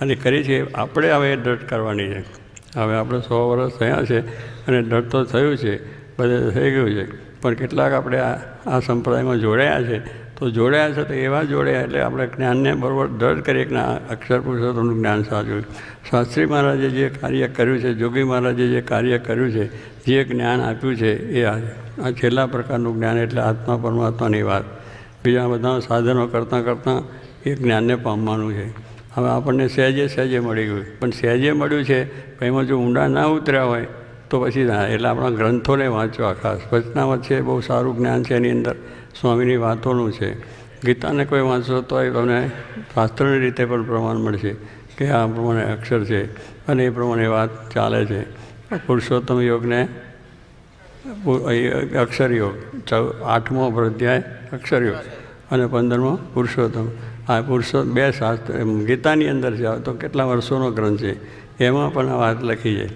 અને કરી છે, આપણે હવે દ્રઢ કરવાની છે. હવે આપણે સો વર્ષ થયા છે અને દ્રઢ તો થયું છે, બધે થઈ ગયું છે. પણ કેટલાક આપણે આ આ સંપ્રદાયમાં જોડાયા છે, તો જોડાયા છે તો એવા જોડાયા એટલે આપણે જ્ઞાનને બરાબર દ્રઢ કરીએ કે અક્ષર પુરુષોત્તમનું જ્ઞાન સાચું. શાસ્ત્રી મહારાજે જે કાર્ય કર્યું છે, જોગી મહારાજે જે કાર્ય કર્યું છે, જે જ્ઞાન આપ્યું છે, એ આ છેલ્લા પ્રકારનું જ્ઞાન એટલે આત્મા પરમાત્માની વાત. બીજા બધા સાધનો કરતાં કરતાં એ જ્ઞાનને પામવાનું છે. હવે આપણને સહેજે સહેજે મળી ગયું. પણ સહેજે મળ્યું છે એમાં જો ઊંડા ના ઉતર્યા હોય, તો પછી ના, એટલે આપણા ગ્રંથોને વાંચવા ખાસ. વચનાવત છે, બહુ સારું જ્ઞાન છે એની અંદર. સ્વામીની વાતોનું છે. ગીતાને કોઈ વાંચો તો એ તમને શાસ્ત્રની રીતે પણ પ્રમાણ મળશે કે આ પ્રમાણે અક્ષર છે અને એ પ્રમાણે વાત ચાલે છે. પુરુષોત્તમ યોગને અક્ષર યોગ, ચૌ, આઠમો અધ્યાય અક્ષર યોગ અને પંદરમો પુરુષોત્તમ. આ પુરુષો બે શાસ્ત્ર ગીતાની અંદર છે, તો કેટલા વર્ષોનો ગ્રંથ છે, એમાં પણ આ વાત લખી છે.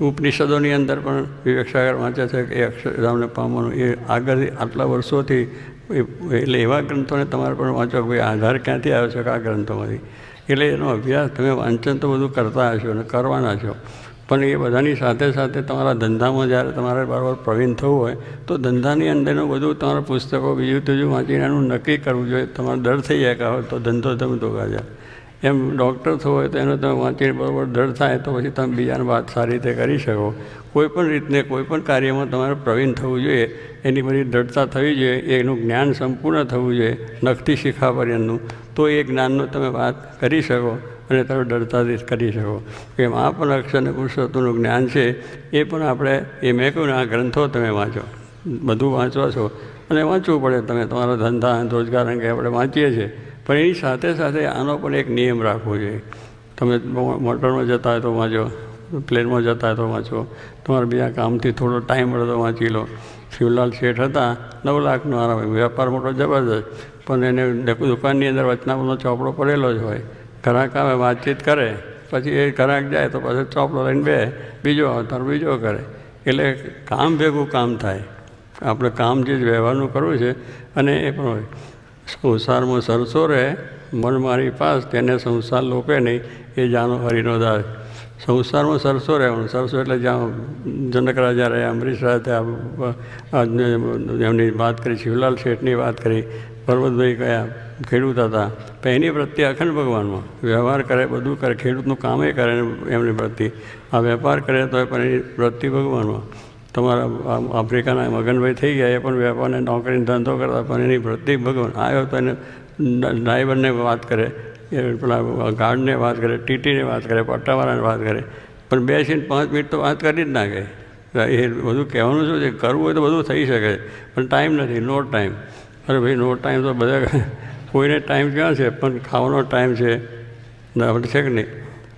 ઉપનિષદોની અંદર પણ વિવેક સાગર વાંચે છે કે એ અક્ષરધામને પામવાનું, એ આગળથી આટલા વર્ષોથી એટલે એવા ગ્રંથોને તમારે પણ વાંચો કે આધાર ક્યાંથી આવ્યો છે આ ગ્રંથોમાંથી? એટલે એનો અભ્યાસ તમે વાંચન તો બધું કરતા હશો અને કરવાના છો. પણ એ બધાની સાથે સાથે તમારા ધંધામાં જ્યારે તમારે બરાબર પ્રવીણ થવું હોય, તો ધંધાની અંદરનું બધું તમારા પુસ્તકો બીજું ત્રીજું વાંચીને એનું નક્કી કરવું જોઈએ. તમારે ડર થઈ જાય કે તો ધંધો તમે તો ગાજા એમ ડૉક્ટર થવું હોય તો એનો તમે વાંચીને બરાબર ડર થાય તો પછી તમે બીજાની વાત સારી રીતે કરી શકો. કોઈ પણ રીતને, કોઈ પણ કાર્યમાં તમારે પ્રવીણ થવું જોઈએ. એની બધી દ્રઢતા થવી જોઈએ. એનું જ્ઞાન સંપૂર્ણ થવું જોઈએ. નખથી શીખા પર્યંતનું તો એ જ્ઞાનનો તમે વાત કરી શકો. અને તમે ડરતાથી કરી શકો. એમ આ પણ અક્ષરને પુરુષોત્તમનું જ્ઞાન છે, એ પણ આપણે, એ મેં કહ્યું આ ગ્રંથો તમે વાંચો. બધું વાંચવા છો. અને વાંચવું પડે, તમે તમારા ધંધા, રોજગાર અંગે આપણે વાંચીએ છીએ. પણ એની સાથે સાથે આનો પણ એક નિયમ રાખવો જોઈએ. તમે મોટરમાં જતા હોય તો વાંચો, પ્લેનમાં જતા હોય તો વાંચો. તમારા બીજા કામથી થોડો ટાઈમ મળે તો વાંચી લો. શિવલાલ શેઠ હતા, નવ લાખનો આરામ. વેપાર મોટો જબરદસ્ત. પણ એને દુકાનની અંદર વચનામનો ચોપડો પડેલો જ હોય. ગ્રાહક આવે, વાતચીત કરે, પછી એ ગ્રાહક જાય તો પછી ચોપડો લઈને બે, બીજો અવતાર બીજો કરે. એટલે કામ ભેગું કામ થાય. આપણે કામ જે વ્યવહારનું કરવું છે, અને એ પણ હોય. સંસારમાં સરસો રહે, મન મારી પાસ, તેને સંસાર લોપે નહીં, એ જાનો હરિનો દાસ. સંસારમાં સરસો રહેવાનું. સરસો એટલે જ્યાં જનક રાજા રહ્યા, અમરીશ રાજા એમની વાત કરી, શિવલાલ શેઠની વાત કરી, પર્વતભાઈ કયા ખેડૂત હતા. પણ એની પ્રત્યે અખંડ ભગવાનમાં વ્યવહાર કરે, બધું કરે, ખેડૂતનું કામ એ કરે એમની પ્રત્યે. આ વેપાર કરે તો પણ એની વૃત્તિ ભગવાનમાં. તમારા આફ્રિકાના મગનભાઈ થઈ ગયા, એ પણ વેપારને નોકરીને ધંધો કરતા, પણ એની વૃત્તિ ભગવાન આવ્યો તો એને ડ્રાઈવરને વાત કરે, એ પેલા ગાર્ડને વાત કરે, ટીટીને વાત કરે પટ્ટાવાળાને વાત કરે. પણ બેસીને પાંચ મિનિટ તો વાત કરી જ નાખે એ બધું કહેવાનું શું છે? કરવું હોય તો બધું થઈ શકે પણ ટાઈમ નથી, નો ટાઈમ. અરે ભાઈ, નો ટાઈમ તો બધા કોઈને ટાઈમ ક્યાં છે? પણ ખાવાનો ટાઈમ છે. આપણે છે કે નહીં?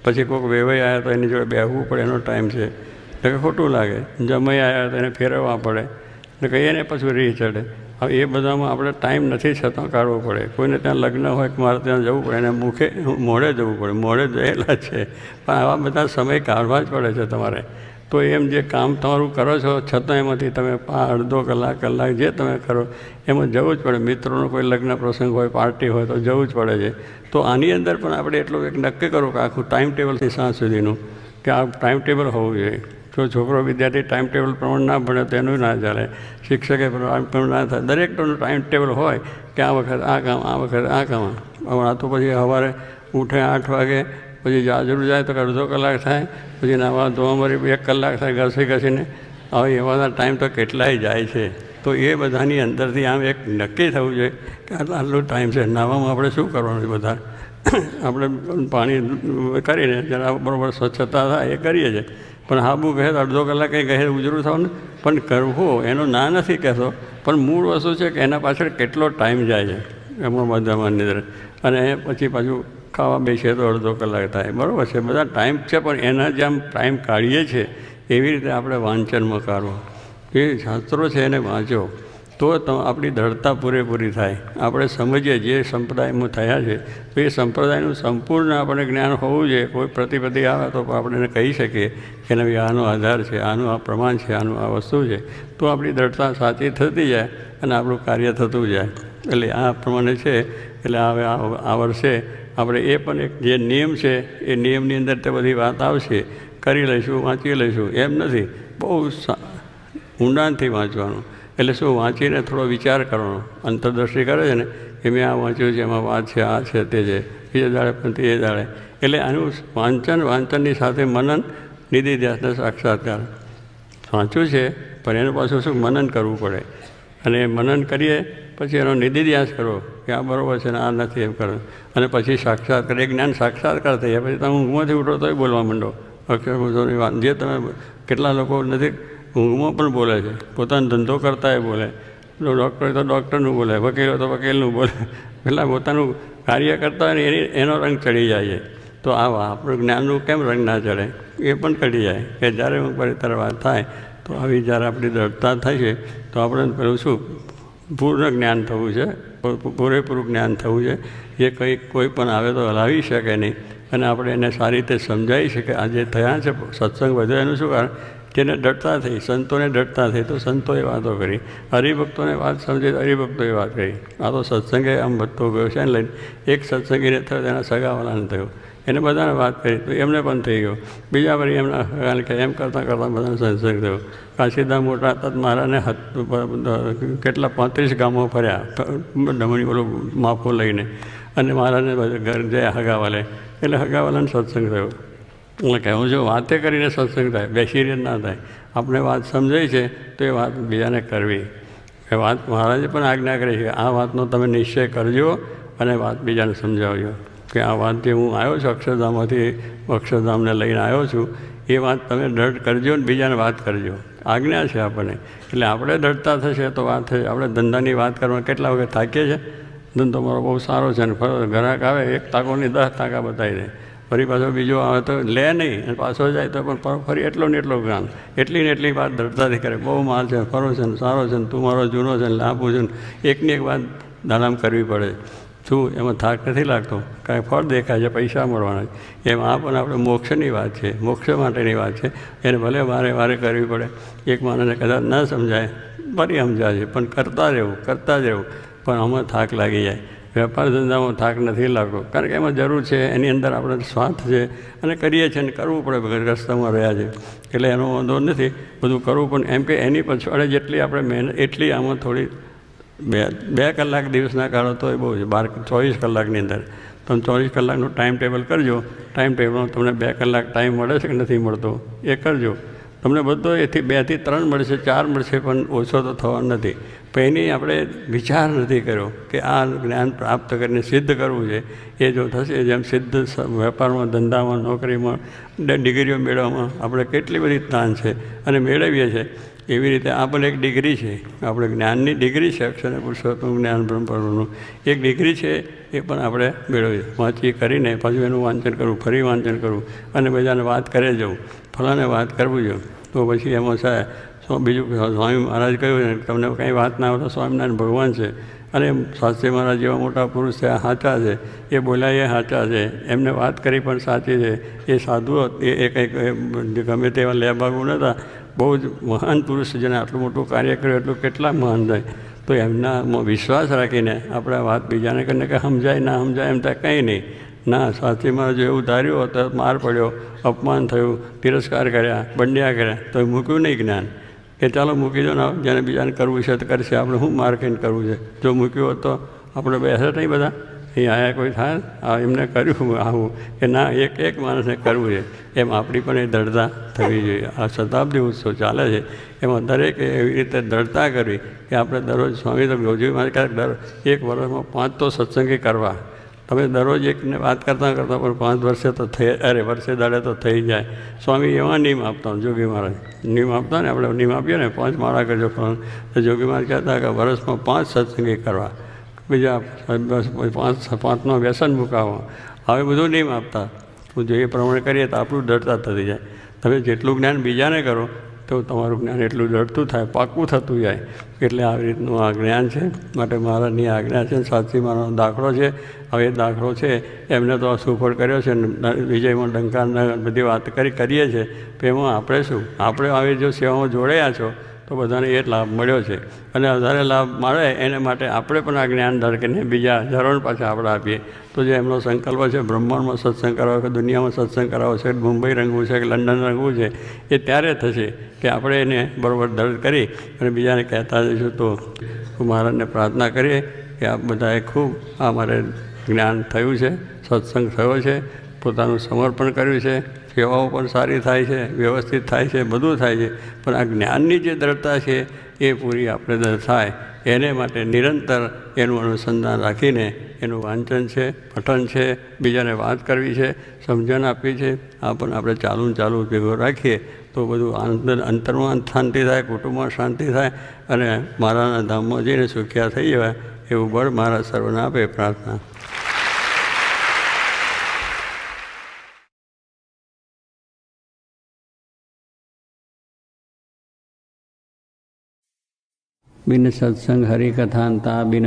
પછી કોઈક વેવાઈ આવ્યા તો એની જોડે બેસવું પડે, એનો ટાઈમ છે. એટલે કે ખોટું લાગે. જમાઈ આવ્યા તો એને ફેરવવા પડે. એટલે કહીએ ને પછી રીહ ચડે. હવે એ બધામાં આપણે ટાઈમ નથી છતાં કાઢવો પડે. કોઈને ત્યાં લગ્ન હોય કે મારે ત્યાં જવું પડે, એને મુખે મોડે જવું પડે. મોડે જયેલા છે. પણ આવા બધા સમય કાઢવા જ પડે છે તમારે. તો એમ જે કામ તમારું કરો છો, છતાં એમાંથી તમે અડધો કલાક કલાક જે તમે કરો, એમાં જવું જ પડે. મિત્રોનો કોઈ લગ્ન પ્રસંગ હોય, પાર્ટી હોય, તો જવું જ પડે છે. તો આની અંદર પણ આપણે એટલું એક નક્કી કરો કે આખું ટાઈમ ટેબલથી સાંજ સુધીનું, કે આ ટાઈમ ટેબલ હોવું જોઈએ. જો છોકરો વિદ્યાર્થી ટાઈમ ટેબલ પ્રમાણે ના ભણે, તો એનું ના ચાલે. શિક્ષકે પ્રમાણે ના થાય. દરેકનું ટાઈમ ટેબલ હોય કે આ વખત આ કામ, આ વખત આ કામ. આ તો પછી સવારે ઉઠે આઠ વાગે પછી જાજરું જાય તો અડધો કલાક થાય, પછી નાવા ધોવા મરી એક કલાક થાય ઘસી ઘસીને. હવે એવાના ટાઈમ તો કેટલાય જાય છે. તો એ બધાની અંદરથી આમ એક નક્કી થવું જોઈએ કે આટલો આટલો ટાઈમ છે. નાવામાં આપણે શું કરવાનું છે બધા? આપણે પાણી કરીને જરા બરાબર સ્વચ્છતા થાય એ કરીએ છીએ. પણ હાબુ કહે તો અડધો કલાક કંઈ કહે ઉજરું થવું ને. પણ કરવું એનો ના નથી કહેતો. પણ મૂળ વસ્તુ છે કે એના પાછળ કેટલો ટાઈમ જાય છે એમાં બધામાં અંદર. અને પછી પાછું ખાવા બેસીએ તો અડધો કલાક થાય. બરાબર છે? બધા ટાઈમ છે, પણ એના જેમ ટાઈમ કાઢીએ છીએ એવી રીતે આપણે વાંચનમાં કાઢો એ શાસ્ત્રો છે એને વાંચો. તો આપણી દૃઢતા પૂરેપૂરી થાય. આપણે સમજીએ જે સંપ્રદાયમાં થયા છે, તો એ સંપ્રદાયનું સંપૂર્ણ આપણે જ્ઞાન હોવું જોઈએ. કોઈ પ્રતિપતિ આવે તો આપણે એને કહી શકીએ કે ભાઈ, આનો આધાર છે, આનું આ પ્રમાણ છે, આનું આ વસ્તુ છે. તો આપણી દૃઢતા સાચી થતી જાય અને આપણું કાર્ય થતું જાય. એટલે આ પ્રમાણે છે, એટલે હવે આ વર્ષે આપણે એ પણ એક જે નિયમ છે, એ નિયમની અંદર તે બધી વાત આવશે. કરી લઈશું, વાંચી લઈશું, એમ નથી. બહુ ઊંડાણથી વાંચવાનું. એટલે શું, વાંચીને થોડો વિચાર કરવાનો. અંતરદ્રષ્ટિ કરે છે ને, કે મેં આ વાંચ્યું છે, એમાં વાત છે, આ છે, તે છે. બીજે દાડે પણ તે દાડે. એટલે આનું વાંચન, વાંચનની સાથે મનન નિધિ ધ્યાસને સાક્ષાત્કાર. વાંચ્યું છે, પણ એનું પાછું શું, મનન કરવું પડે. અને મનન કરીએ પછી એનો નિધિધ્યાસ કરો કે આ બરાબર છે ને આ નથી એમ કરો. અને પછી સાક્ષાત્કાર એ જ્ઞાન સાક્ષાત્કાર થઈ જાય. પછી તમે ઊંઘમાંથી ઉઠો તોય બોલવા માંડો. અક્ષરપુરુષોની વાત જે તમે કેટલા લોકો નથી, ઊંઘમાં પણ બોલે છે. પોતાનો ધંધો કરતા એ બોલે. ડૉક્ટર તો ડૉક્ટરનું બોલે, વકીલ તો વકીલનું બોલે. પેલા પોતાનું કાર્ય કરતા હોય એની, એનો રંગ ચડી જાય તો આવા આપણું જ્ઞાનનું કેમ રંગ ના ચડે? એ પણ ચડી જાય. કે જ્યારે હું પરિતર વાત થાય, તો આવી જ્યારે આપણી દ્રઢતા થાય છે, તો આપણે પેલું શું પૂર્ણ જ્ઞાન થવું છે. પૂરેપૂરું જ્ઞાન થવું છે. જે કંઈ કોઈ પણ આવે તો હલાવી શકે નહીં. અને આપણે એને સારી રીતે સમજાવી શકીએ. આ જે થયા છે સત્સંગ વધ્યો એનું શું કારણ? જેને ડરતા થઈ. સંતોને ડરતા થઈ. તો સંતોએ વાતો કરી. હરિભક્તોને વાત સમજે તો હરિભક્તોએ વાત કરી. આ તો સત્સંગે આમ વધતો ગયો છે ને લઈને. એક સત્સંગીને થયો, તેના સગાવાલાને થયો. એને બધાને વાત કરી, તો એમને પણ થઈ ગયો. બીજા વળી એમના કારણ કે એમ કરતાં કરતાં બધાને સત્સંગ થયો. કાશીદા મોટા હતા મારાને કેટલા પાંત્રીસ ગામો ફર્યા ડમણી ઓલું માફો લઈને. અને મારાને ઘર જયા હગાવાલે, એટલે હગાવાલાને સત્સંગ થયો. એટલે કહેવું જો વાતે કરીને સત્સંગ થાય બેસીને ના થાય. આપણે વાત સમજાય છે, તો એ વાત બીજાને કરવી. એ વાત મહારાજે પણ આજ્ઞા કરી છે, આ વાતનો તમે નિશ્ચય કરજો અને વાત બીજાને સમજાવજો. કે આ વાત જે હું આવ્યો છું અક્ષરધામમાંથી અક્ષરધામને લઈને આવ્યો છું, એ વાત તમે દૃઢ કરજો ને બીજાને વાત કરજો. આજ્ઞા છે આપણને. એટલે આપણે દૃઢતા થશે તો વાત થશે. આપણે ધંધાની વાત કરવા કેટલા વખત થાકીએ છીએ? ધંધો મારો બહુ સારો છે ને ગ્રાહક આવે, એક તાકોની દસ તાકા બતાવી દે ફરી પાછો બીજો આવે તો લે નહીં, અને પાછો જાય તો પણ ફરી એટલો ને એટલો જ્ઞાન એટલી ને એટલી વાત દૃઢતાથી કરે. બહુ માલ છે ફરો છે ને, સારો છે ને, તું મારો જૂનો છે ને, લાંબુ છે ને, એકની એક વાત દાડામ કરવી પડે. શું? એમાં થાક નથી લાગતો? કાંઈ ફળ દેખાય છે, પૈસા મળવાના છે. એમ આ પણ આપણે મોક્ષની વાત છે. મોક્ષ માટેની વાત છે. એને ભલે વારે વારે કરવી પડે. એક માણસને કદાચ ન સમજાય, ફરી સમજાય છે પણ કરતા રહેવું, કરતા જ રહેવું. પણ આમાં થાક લાગી જાય. વેપાર ધંધામાં થાક નથી લાગતો. કારણ કે એમાં જરૂર છે, એની અંદર આપણે સ્વાર્થ છે અને કરીએ છીએ અને કરવું પડે રસ્તામાં રહ્યા છે. એટલે એનો વાંધો નથી. બધું કરવું પણ એમ કે એની પછાડે જેટલી આપણે મહેનત, એટલી આમાં થોડી બે બે કલાક દિવસના કાઢો તો એ બહુ છે. બાર ચોવીસ કલાકની અંદર. તમે ચોવીસ કલાકનું ટાઈમ ટેબલ કરજો. ટાઈમ ટેબલમાં તમને બે કલાક ટાઈમ મળે છે કે નથી મળતો? એ કરજો. તમને બધો એથી બેથી ત્રણ મળશે, ચાર મળશે, પણ ઓછો તો થવાનો નથી. એની આપણે વિચાર નથી કર્યો કે આ જ્ઞાન પ્રાપ્ત કરીને સિદ્ધ કરવું છે. એ જો થશે, જેમ સિદ્ધ વેપારમાં, ધંધામાં, નોકરીમાં ડિગ્રીઓ મેળવવામાં આપણે કેટલી બધી તાન છે અને મેળવીએ છીએ. એવી રીતે આ પણ એક ડિગ્રી છે. આપણે જ્ઞાનની ડિગ્રી છે, અક્ષર અને પુરુષોત્તમ જ્ઞાન બ્રહ્મપર્વનું એક ડિગ્રી છે એ પણ આપણે મેળવીએ. વાંચી કરીને પાછું એનું વાંચન કરવું, ફરી વાંચન કરવું અને બધાને વાત કરે જવું. ફલાને વાત કરવું જોઈએ તો પછી એમાં સાહેબ બીજું સ્વામી મહારાજ કહ્યું ને તમને કંઈ વાત ના આવતા સ્વામિનારાયણ ભગવાન છે. અને શાસ્ત્રી મહારાજ જેવા મોટા પુરુષ છે, આ સાચા છે. એ બોલાય એ સાચા છે. એમને વાત કરી પણ સાચી છે. એ સાધુઓ, એ કંઈક ગમે તેવા લેબાગુ નહોતા બહુ જ મહાન પુરુષ જેને આટલું મોટું કાર્ય કર્યું, એટલું કેટલા મહાન થાય. તો એમનામાં વિશ્વાસ રાખીને આપણે વાત બીજાને કરીને કે સમજાય, ના સમજાય એમ ત્યાં કંઈ નહીં. ના સાચીમાં જો એવું ધાર્યું તો માર પડ્યો, અપમાન થયું, તિરસ્કાર કર્યા, બંડ્યા કર્યા, તો મૂક્યું નહીં જ્ઞાન. કે ચાલો મૂકી દો ને જેને બીજાને કરવું છે તો કરશે. આપણે શું માર કરીને કરવું છે? જો મૂક્યું હોત તો આપણે બેસે નહીં બધા. અહીં આયા કોઈ થાય આ એમને કર્યું, આવું. કે ના, એક એક માણસને કરવું છે. એમ આપણી પણ એ દ્રઢતા થવી જોઈએ. આ શતાબ્દી ઉત્સવ ચાલે છે. એમાં દરેકે એવી રીતે દ્રઢતા કરવી કે આપણે દરરોજ સ્વામી તો મારે ક્યાંક દર એક વર્ષમાં પાંચ તો સત્સંગી કરવા. તમે દરરોજ એકને વાત કરતાં કરતાં પણ પાંચ વર્ષે તો થઈ, અરે, વર્ષે દાડે તો થઈ જાય. સ્વામી એવા નિયમ આપતા જોગી મહારાજ. નિયમ આપતા ને, આપણે નિયમ આપીએ ને, પાંચ માળા કરજો ફલાણ જોગી મહારાજ કહેતા કે વર્ષમાં પાંચ સત્સંગી કરવા. બીજા પાંચ પાંચનો વ્યસન મુકાવો. હવે બધું નહીં આપતા. તો જો એ પ્રમાણે કરીએ તો આપણું ડરતા થતી જાય. તમે જેટલું જ્ઞાન બીજાને કરો, તો તમારું જ્ઞાન એટલું ડરતું થાય, પાકું થતું જાય. એટલે આવી રીતનું આ જ્ઞાન છે. માટે મહારાજની આજ્ઞા છે, સાચી મારો દાખલો છે. હવે એ દાખલો છે, એમને તો સુફળ કર્યો છે વિજયમાં ડંકાને બધી વાત કરી કરીએ છીએ તો એમાં આપણે શું? આપણે આવી જો સેવામાં જોડાયા છો તો બધાને એ લાભ મળ્યો છે. અને વધારે લાભ મળે એને માટે આપણે પણ આ જ્ઞાન ધારકીને બીજા હજારોને પાછા આપણે આપીએ. તો જે એમનો સંકલ્પ છે, બ્રહ્માંડમાં સત્સંગ કરાવો કે દુનિયામાં સત્સંગ કરાવો છે કે મુંબઈ રંગવું છે, કે લંડન રંગવું છે, એ ત્યારે થશે કે આપણે એને બરાબર દર્દ કરી અને બીજાને કહેતા જઈશું તો મહારાજને પ્રાર્થના કરીએ કે આપ બધાએ ખૂબ આ મારે જ્ઞાન થયું છે, સત્સંગ થયો છે. પોતાનું સમર્પણ કર્યું છે, સેવાઓ પણ સારી થાય છે, વ્યવસ્થિત થાય છે, બધું થાય છે, પણ આ જ્ઞાનની જે દ્રઢતા છે એ પૂરી આપણે થાય. એને માટે નિરંતર એનું અનુસંધાન રાખીને એનું વાંચન છે, પઠન છે, બીજાને વાત કરવી છે, સમજણ આપવી છે, આ પણ આપણે ચાલુ ચાલુ ભેગો રાખીએ તો બધું આનંદ અંતરમાં શાંતિ થાય, કુટુંબમાં શાંતિ થાય અને મારાના ધામમાં જઈને સુખ્યા થઈ જવાય એવું બળ મારા સર્વને આપે પ્રાર્થના. બિન સત્સંગ હરિકથાંતા બિન